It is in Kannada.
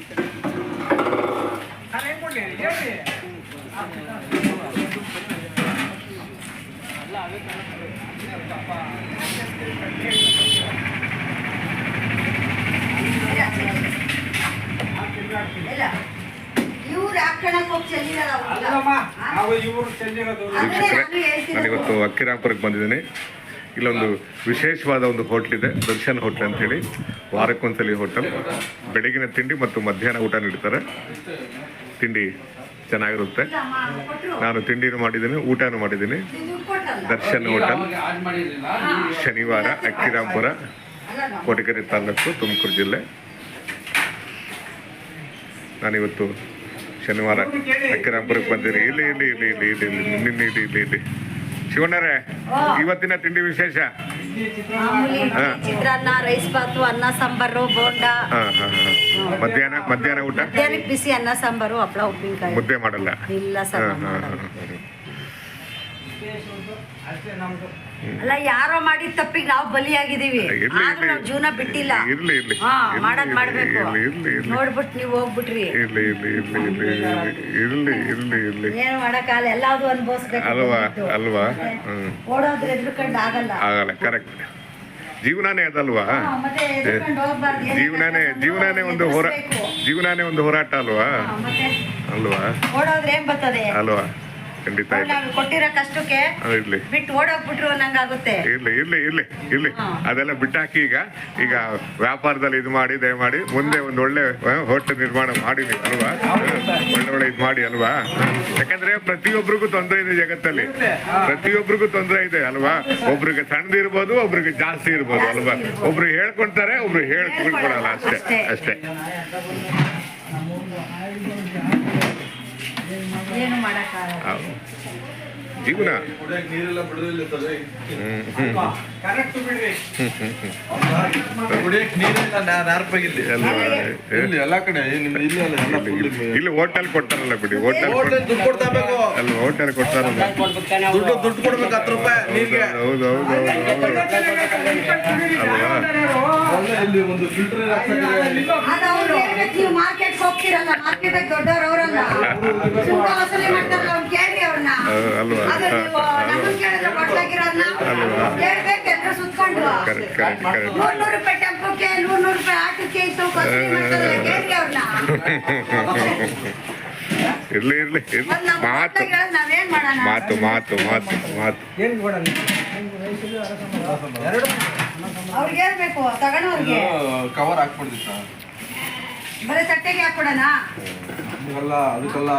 ವೀಕ್ಷಕರೇ ನಾನಿವತ್ತು ಅಕ್ಕಿರಾಂಪುರಕ್ಕೆ ಬಂದಿದ್ದೀನಿ ಇಲ್ಲೊಂದು ವಿಶೇಷವಾದ ಒಂದು ಹೋಟ್ಲ್ ಇದೆ, ದರ್ಶನ್ ಹೋಟ್ಲ್ ಅಂತ ಹೇಳಿ ವಾರಕ್ಕೊಂದ್ಸಲಿ ಹೋಟೆಲ್ ಬೆಳಗಿನ ತಿಂಡಿ ಮತ್ತು ಮಧ್ಯಾಹ್ನ ಊಟ ನೀಡ್ತಾರೆ. ತಿಂಡಿ ಚೆನ್ನಾಗಿರುತ್ತೆ. ನಾನು ತಿಂಡಿನೂ ಮಾಡಿದ್ದೀನಿ, ಊಟನೂ ಮಾಡಿದ್ದೀನಿ. ದರ್ಶನ್ ಹೋಟೆಲ್ ಶನಿವಾರ ಅಕ್ಕಿರಾಂಪುರ, ಕೋಟಗೆರೆ ತಾಲೂಕು, ತುಮಕೂರು ಜಿಲ್ಲೆ. ನಾನಿವತ್ತು ಶನಿವಾರ ಅಕ್ಕಿರಾಂಪುರಕ್ಕೆ ಬಂದಿದ್ದೀನಿ. ಇಲ್ಲಿ ಇಲ್ಲಿ ಇಲ್ಲಿ ಇಲ್ಲಿ ಇಲ್ಲಿ ಇಲ್ಲಿ ಇಲ್ಲಿ ಇಲ್ಲಿ ಇಲ್ಲಿ. ಶಿವಣ್ಣರೇ ಇವತ್ತಿನ ತಿಂಡಿ ವಿಶೇಷ. ಚಿತ್ರಾನ್ನ ರೈಸ್ ಬಾತು ಅನ್ನ ಸಾಂಬಾರು ಬೋಂಡ. ಮಧ್ಯಾಹ್ನ ಮಧ್ಯಾಹ್ನ ಊಟ? ಬಿಸಿ ಅನ್ನ ಸಾಂಬಾರು ಹಪ್ಪಳ ಉಪ್ಪಿನಕಾಯಿ. ಮುದ್ದೆ ಮಾಡಲ್ಲ? ಇಲ್ಲ ಸರ್ ಹಾ ಮಾಡಲ್ಲ. ಹಾ ಅಷ್ಟೇ ನಮ್ದು ಅಲ್ಲ ಯಾರೋ ಮಾಡಿದ ತಪ್ಪಿಗೆ ನಾವು ಬಲಿಯಾಗಿದ್ದೀವಿ. ಇರ್ಲಿ, ಆದ್ರೂ ನಾವು. ಜೀವನ ಬಿಟ್ಟಿಲ್ಲ. ಇರ್ಲಿ, ಇರ್ಲಿ. ಹಾ ಇರ್ಲಿ, ಮಾಡೋದ್ ಇರ್ಲಿ, ಮಾಡ್ಬೇಕು. ಇರ್ಲಿ, ಇರ್ಲಿ, ಇರ್ಲಿ. ನೋಡ್ಬಿಟ್ಟು ನೀವು ಹೋಗ್ಬಿಟ್ರಿ. ಇರ್ಲಿ ಇರ್ಲಿ ಇರ್ಲಿ ಇರ್ಲಿ ಇರ್ಲಿ ಇರ್ಲಿ ಇರ್ಲಿ. ಏನು ಮಾಡಕ್ಕಾಗಲ್ಲ ಎಲ್ಲಾದ್ರು ಅನುಭವಿಸ್ಬೇಕು ಅಲ್ವಾ ಅಲ್ವಾ? ಹ್ಮ್. ಓಡೋದ್ರೆ ಎದ್ರುಕೊಂಡು ಆಗಲ್ಲ. ಆಗಲ್ಲ ಕರೆಕ್ಟ್ ಜೀವನಾನೇ ಅದಲ್ವಾ? ಹಾ, ಮತ್ತೆ ಎದ್ರುಕೊಂಡು ಹೋಗ್ಬಾರ್ದು. ಏನಾದ್ರು ಜೀವನಾನೇ ಜೀವನಾನೇ ಒಂದು ಹೋರಾ ಎದುರಿಸ್ಬೇಕು. ಜೀವನಾನೇ ಒಂದು ಹೋರಾಟ ಅಲ್ವಾ? ಹಾ, ಮತ್ತೆ ಅಲ್ವಾ? ಓಡೋದ್ರೆ ಏನ್ ಬರ್ತದೆ? ಅಲ್ವಾ? ಖಂಡಿತ ನಾವು ಕೊಟ್ಟಿರೋ ಕಷ್ಟಕ್ಕೆ ಇರ್ಲಿ. ಬಿಟ್ಟು ಓಡೋಗ್ಬಿಟ್ರು ಅನ್ನಂಗಾಗುತ್ತೆ. ಇರ್ಲಿ ಇರ್ಲಿ ಇರ್ಲಿ ಇರ್ಲಿ. ಅದೆಲ್ಲ ಬಿಟ್ಟಾಕಿ ಈಗ ಈಗ ವ್ಯಾಪಾರದಲ್ಲಿ ಇದು ಮಾಡಿ ದಯಮಾಡಿ ಮುಂದೆ ಒಂದು ಒಳ್ಳೆ ಹೋಟೆಲ್ ನಿರ್ಮಾಣ ಮಾಡಿ ನೀವು ಅಲ್ವಾ ಒಳ್ಳೆ ಒಳ್ಳೆ ಇದು ಮಾಡಿ ಅಲ್ವಾ? ಯಾಕಂದ್ರೆ ಪ್ರತಿಯೊಬ್ಬರಿಗೂ ತೊಂದರೆ ಇದೆ ಜಗತ್ತಲ್ಲಿ. ಪ್ರತಿಯೊಬ್ಬರಿಗೂ ತೊಂದರೆ ಇದೆ ಅಲ್ವಾ? ಒಬ್ರಿಗೆ ಸಣ್ಣದಿರ್ಬೋದು ಒಬ್ರಿಗೆ ಜಾಸ್ತಿ ಇರ್ಬೋದು ಅಲ್ವಾ? ಒಬ್ರು ಹೇಳ್ಕೊಂತಾರೆ ಒಬ್ರು ಹೇಳ್ಕೊಳ್ಕೊಳಲ್ಲ ಅಷ್ಟೇ. ಅಷ್ಟೇ. ಏನು ಮಾಡಕ್ಕಾಗಲ್ಲ. ಜೀವನ. ಇಲ್ಲಿ ಹೋಟೆಲ್ ಕೊಡ್ತಾರಲ್ಲ ಬಿಡಿ ಹೋಟೆಲ್ ಅಲ್ಲ ಹೋಟೆಲ್ ಕೊಡ್ತಾರಲ್ಲ ದುಡ್ಡು ದುಡ್ಡು ಕೊಡ್ಬೇಕು ಹತ್ತು ರೂಪಾಯಿ ಹೌದು ಹೌದು ಹೌದು ಹೌದು ಅಲ್ವಾ? ಇಲ್ಲಿ ಒಂದು ಫಿಲ್ಟರ್ ಹೇಳ್ಬೇಕು, ನೀವು ಮಾರ್ಕೆಟ್ ಹೋಗ್ತಿರಲ್ಲ ಮಾರ್ಕೆಟ್ ದೊಡ್ಡವ್ರು ಅವರಲ್ಲ. ಸುಂಕ ವಸೂಲಿ ಮಾಡ್ತಾರಲ್ಲ ಅವ್ರು ಅವ್ರನ್ನ. ಕೇಳಿದ್ರೆ ಎಲ್ರು ಸುತ್ಕೊಂಡು. ರೂಪಾಯಿ ಟೆಂಪೋಕ್ಕೆ ರೂಪಾಯಿ ಆಟಕ್ಕೆ ಇತ್ತು ವಸೂಲಿ ಮಾಡ್ತಾರಲ್ಲ ಇರ್ಲಿ ಇರ್ಲಿ ಇರ್ಲಿ. ಮಾತು. ಮಾತು ಮಾತು ಮಾತು ಮಾತು. ಏನ್ ಕೊಡಲ್ಲ ಎರಡು. ಅವ್ರಿಗೆ ಹೇಳ್ಬೇಕು ತಗೊಂಡವ್ರಿಗೆ ಕವರ್ ಹಾಕ್ಬಿಡ್ದಿತ್ತ ಬರೀ ತಟ್ಟೆಗೆ ಹಾಕೊಡೋಣ ಅದಕ್ಕೆಲ್ಲ